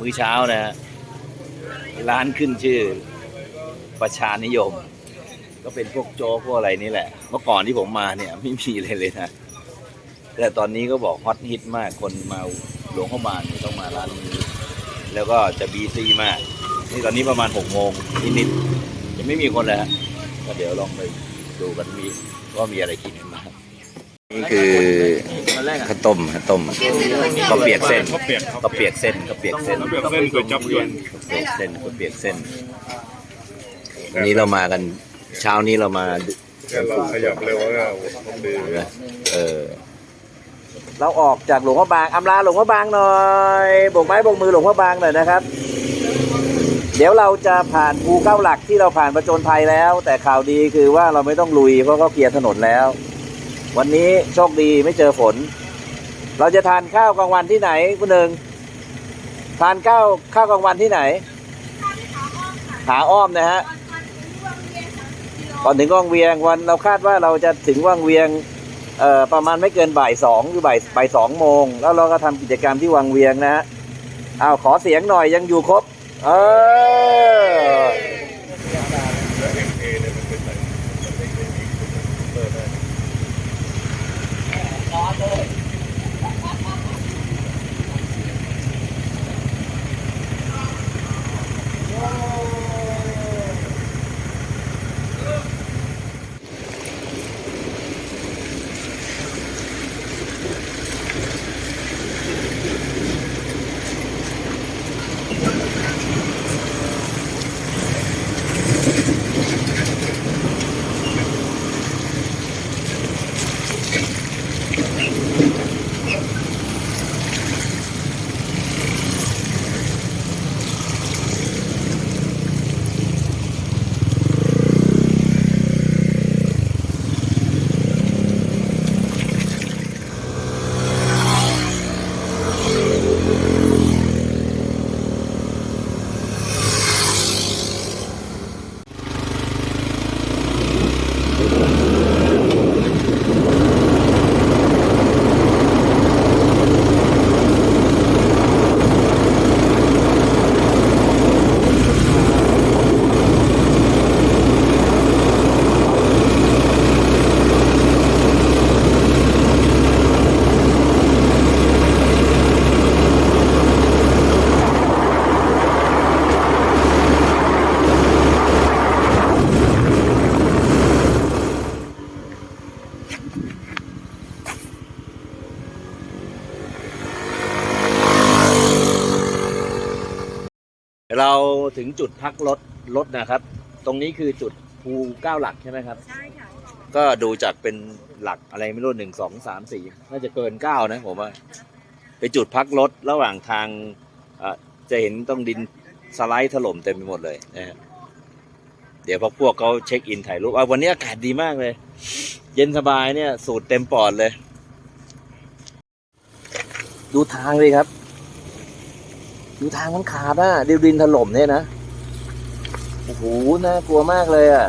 มื้อเช้านะฮะร้านขึ้นชื่อ ประชานิยม ก็เป็นพวกโจ๊กพวกอะไรนี่แหละ เมื่อก่อนที่ผมมาเนี่ยไม่มีเลยเลยนะ แต่ตอนนี้ก็บอกฮอตฮิตมากคนมาหลวงเข้าบานต้องมาร้านนี้ แล้วก็จะบีซีมาก นี่ตอนนี้ประมาณหกโมงนิดๆยังไม่มีคนเลยฮะก็เดี๋ยวลองไปดูกันมีว่ามีอะไรกินกันบ้างนี่คือ ข้าวต้มข้าวต้มก็เปียกเส้นข้าวเปียกครับก็เปียกเส้นก็เปียกเส้นข้าวเปียกเส้นก๋วยจับยวนเปียกเส้นก็เปียกเส้นวันนี้เรามากันเช้านี้เรามาแค่เราขยับเร็วก็ต้องดีเออเราออกจากหลวงพ่อบางอำลาหลวงพ่อบางหน่อยโบกไม้โบกมือหลวงพ่อบางหน่อยนะครับ เดี๋ยวเราจะผ่านภูเก้าหลักที่เราผ่านประจนภัยแล้ว แต่ข่าวดีคือว่าเราไม่ต้องลุยเพราะเขาเคลียร์ถนนแล้ว วันนี้โชคดีไม่เจอฝน เราจะทานข้าวกลางวันที่ไหนคุณหนึ่งทานข้าวข้าวกลางวันที่ไหนขาอ้อมนะฮะก่อนถึงวังเวียงวันเราคาดว่าเราจะถึงวังเวียงเอ่อประมาณไม่เกินบ่ายสองหรือบ่ายบ่ายสองโมง แล้วเราก็ทำกิจกรรมที่วังเวียงนะฮะอ้าวขอเสียงหน่อยยังอยู่ครบ เออ เราถึงจุดพักรถรถนะครับ ตรงนี้คือจุดภูเก้าหลักใช่ไหมครับ ใช่ค่ะก็ดูจากเป็นหลักอะไรไม่รู้หนึ่งสองสามสี่น่าจะเกินเก้านะผมว่าไปจุดพักรถระหว่างทางเอ่อจะเห็นต้องดินสไลด์ถล่มเต็มไปหมดเลยนะฮะเดี๋ยวพอพวกเขาเช็คอินถ่ายรูปอะวันนี้อากาศดีมากเลย เย็นสบายเนี่ย สูตรเต็มปอดเลย ดูทางเลยครับ ดูทางมันขาดอะดิวดินถล่มเนี่ยนะ โอ้โห น่ากลัวมากเลยอะ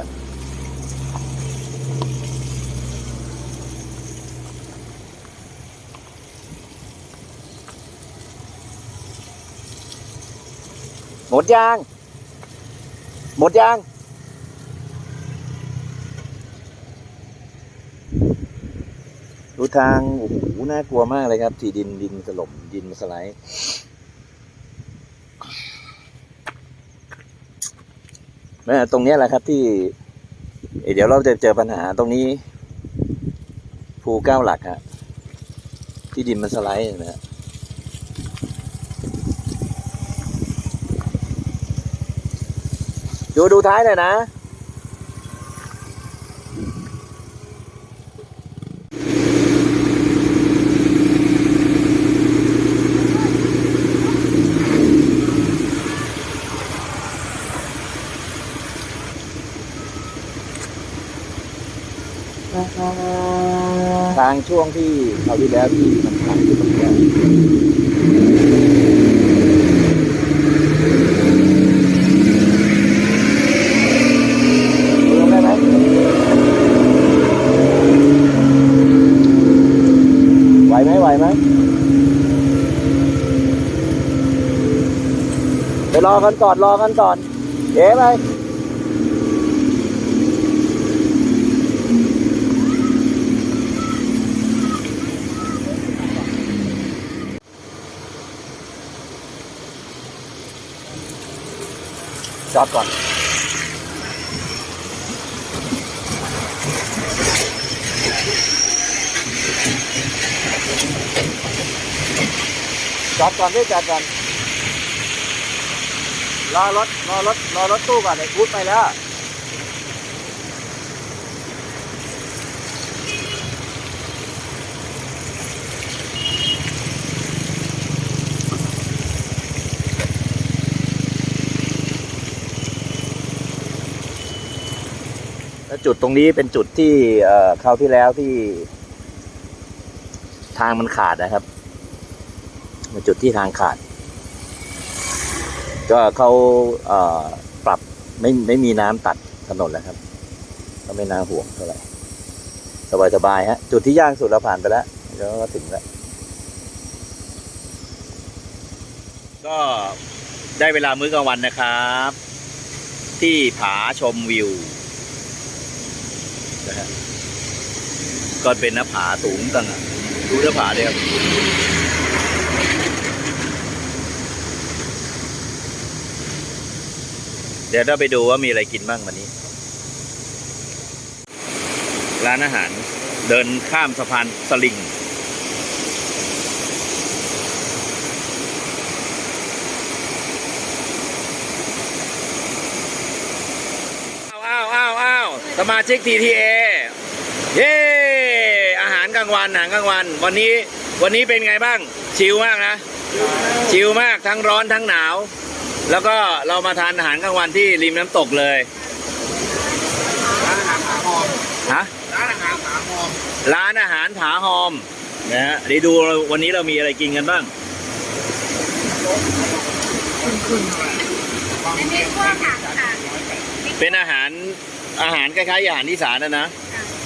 หมดยาง หมดยางดูทาง โอ้โห น่ากลัวมากเลยครับ ที่ดินดินถล่มดินสไลด์ นะตรงนี้แหละครับที่เอ่อเดี๋ยวเราจะเจอปัญหาตรงนี้ ภูเก้าหลักฮะที่ดินมันสไลด์นะฮะดูดูท้ายหน่อยนะ ทางช่วงที่เขาที่แล้วที่มันทางที่มันแย่ได้ไหมไหวไหมไหวไหมไปรอกันก่อนรอกันก่อนเอ๋ไป จอดก่อนจอดก่อนได้จอดก่อนรอรถรอรถรอรถตู้ก่อนไอ้พูดไปแล้ว แล้วจุดตรงนี้เป็นจุดที่เอ่อคราวที่แล้วที่ ทางมันขาดนะครับเป็นจุดที่ทางขาด ก็เขาเอ่อปรับไม่ไม่มีน้ำตัดถนนแล้วครับ ก็ไม่น่าห่วงเท่าไหร่สบายสบายฮะ จุดที่ยากสุดเราผ่านไปแล้วเดี๋ยวก็ถึงแล้ว ก็ได้เวลามื้อกลางวันนะครับ ที่ผาชมวิว นะฮะก็เป็นหน้าผาสูงตั้งอะดูหน้าผาเลยครับเดี๋ยวเราไปดูว่ามีอะไรกินบ้างวันนี้ ร้านอาหาร เดินข้ามสะพานสลิง อ้าวอ้าวอ้าวอ้าว สมาชิก TTA เย้อาหารกลางวันอาหารกลางวัน วันนี้วันนี้เป็นไงบ้าง ชิลมากนะ ชิลมากทั้งร้อนทั้งหนาว แล้วก็เรามาทานอาหารกลางวันที่ริมน้ำตกเลยฮะร้านอาหารผาหอมนะฮะเดี๋ยวดูวันนี้เรามีอะไรกินกันบ้างเป็นอาหาร อาหารคล้ายๆอาหารอีสานนะนะ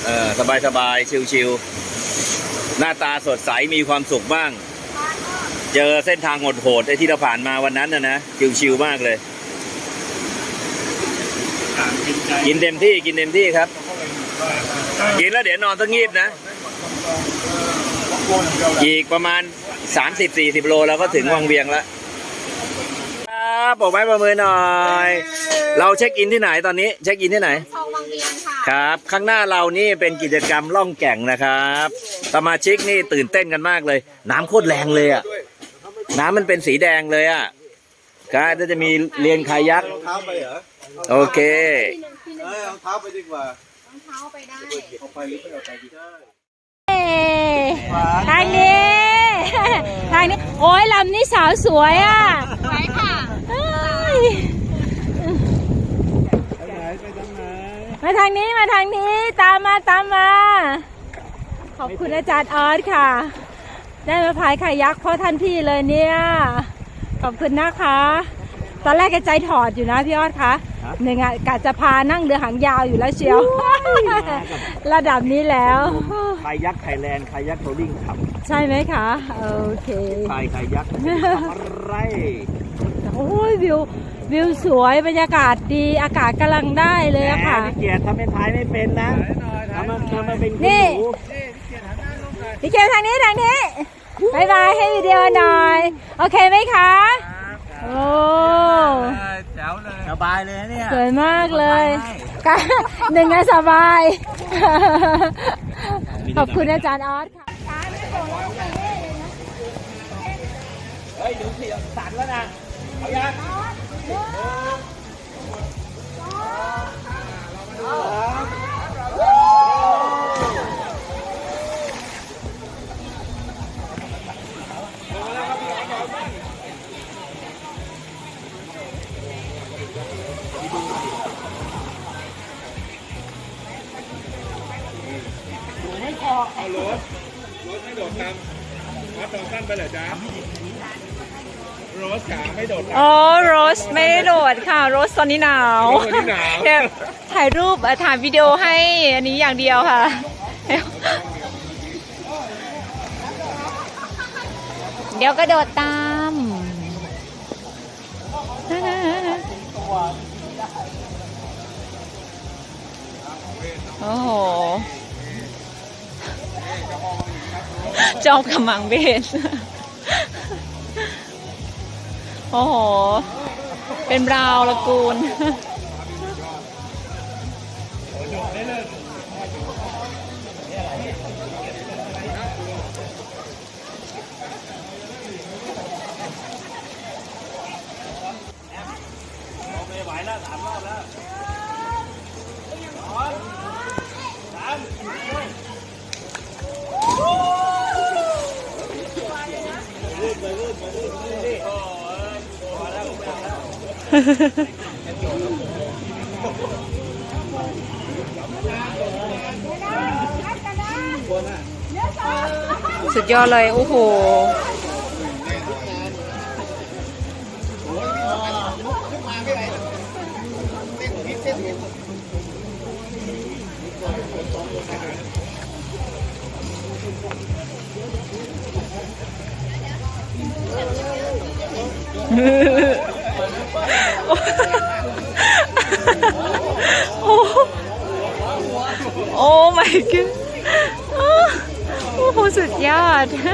เออสบายสบายๆชิวๆหน้าตาสดใสมีความสุขบ้าง เจอเส้นทางโหดๆไอ้ที่เราผ่านมาวันนั้นนะนะชิวๆมากเลย กินเต็มที่กินเต็มที่ครับ กินแล้วเดี๋ยวนอนต้องงีบนะอีกประมาณ 30-40 โลเราก็ถึงวังเวียงแล้วครั บบอกไม้ประมือหน่อย เราเช็คอินที่ไหนตอนนี้ เช็คอินที่ไหนคลองวังเวียงค่ะ ครับ ข้างหน้าเรานี่เป็นกิจกรรมล่องแก่งนะครับ สมาชิกนี่ตื่นเต้นกันมากเลย น้ำโคตรแรงเลยอะ น้ำมันเป็นสีแดงเลยอะก็จะมีเรียนคายัก เท้าไปเหรอโอเค เออเอาเท้าไปดีกว่ารองเท้าไปได้เอาไปหรือไม่เอาไปดีได้ทางนี้ ทางนี้ โอ้ยลำนี้สาวสวยอะไว้ค่ะ มาทางนี้มาทางนี้ตามมาตามมา ขอบคุณอาจารย์ออสค่ะ ได้มาพายขายักเพราะท่านพี่เลยเนี่ย ขอบคุณนะคะ ตอนแรกแกใจถอดอยู่นะพี่ออสคะหนึ่งอะกะจะพานั่งเรือหางยาวอยู่แล้วเชียว ระดับนี้แล้วคายักไทยแลนด์คายักโรลลิ่งครับ ใช่ไหมคะ โอเคพายคายักทำอะไร โอ้ยวิววิวสวยบรรยากาศดีอากาศกำลังได้เลยอะค่ะเกียรติทำเป็นพายไม่เป็นนะทำมาทำมาเป็นนี่พี่เกลทางนี้ทางนี้บายบายให้วิดีโอหน่อย โอเคไหมคะ โอ้แจ๋วเลยสบายเลยเนี่ยสวยมากเลยค่ะหนึ่งอะสบาย ขอบคุณอาจารย์ออสค่ะเฮ้ยดูสิสั่นแล้วนะ เอายังเอารถรถไม่โดดตามวัดดองสั้นไปเหรอจ๊ะ โอ๋อโรสไม่ได้โดดค่ะโรสตอนนี้หนาวตอนนี้หนาวถ่ายรูปถ่ายวิดีโอให้อันนี้อย่างเดียวค่ะ เดี๋ยวก็โดดตามโอ้โหจอบกำมังเบน โอ้โห เป็นบราวน์ละกูล สุดยอดเลย โอ้โห โอ้โอ้ my god โอ้โหสุดยอดให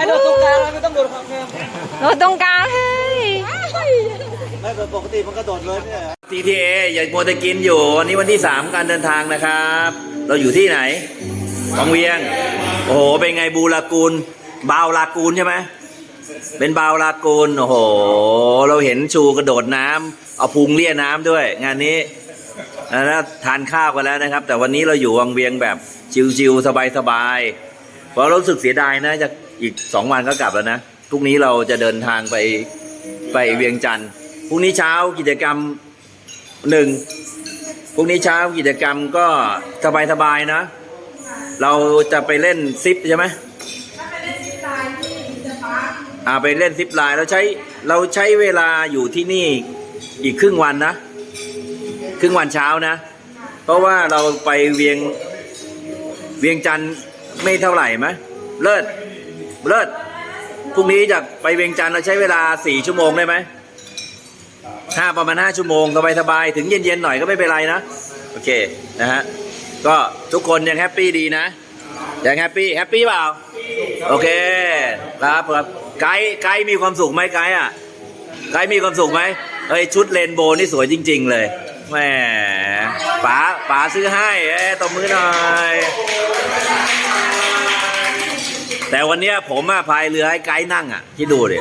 ้โดดตรงกลางไม่ต้องโดดความแคบรถตรงกลางเฮ้ไม่ปกติมันกระโดดเลยเนี่ย TTA อย่ามัวแต่กินอยู่วันนี้วันที่ 3 การเดินทางนะครับ เราอยู่ที่ไหนวังเวียง โอ้โห เป็นไงบูรากูล บาวลากูลใช่ไหมเป็นบาวลากูล โอ้โห เราเห็นชูกระโดดน้ำเอาพุงเลี่ยน้ำด้วย งานนี้แล้วทานข้าวกันแล้วนะครับ แต่วันนี้เราอยู่วังเวียงแบบชิวๆสบายๆเพราะเรารู้สึกเสียดายนะจะอีกสองวันก็กลับแล้วนะพรุ่งนี้เราจะเดินทางไปไปเวียงจันทร์พรุ่งนี้เช้ากิจกรรม หนึ่งพรุ่งนี้เช้ากิจกรรมก็สบายสบายๆนะ เราจะไปเล่นซิปใช่ไหมอ่าไปเล่นซิปไลน์เราใช้เราใช้เวลาอยู่ที่นี่อีกครึ่งวันนะ ครึ่งวันเช้านะ เพราะว่าเราไปเวียงเวียงจันทร์ไม่เท่าไหร่ไหมเลิศเลิศพรุ่งนี้จากไปเวียงจันทร์เราใช้เวลาสี่ชั่วโมงได้ไหม ห้าประมาณห้าชั่วโมงสบายๆถึงเย็นๆหน่อยก็ไม่เป็นไรนะ โอเคนะฮะก็ทุกคนยังแฮปปี้ดีนะยังแฮปปี้แฮปปี้เปล่า โอเคครับครับไกด์ไกด์มีความสุขไหมไกด์อะไกด์มีความสุขไหมเฮ้ยชุดเรนโบว์นี่สวยจริง ๆ เลยแหมป๋าป๋าซื้อให้เอ้ตบมือหน่อยแต่วันนี้ผมอะพายเรือให้ไกด์นั่งอะที่ดูดิ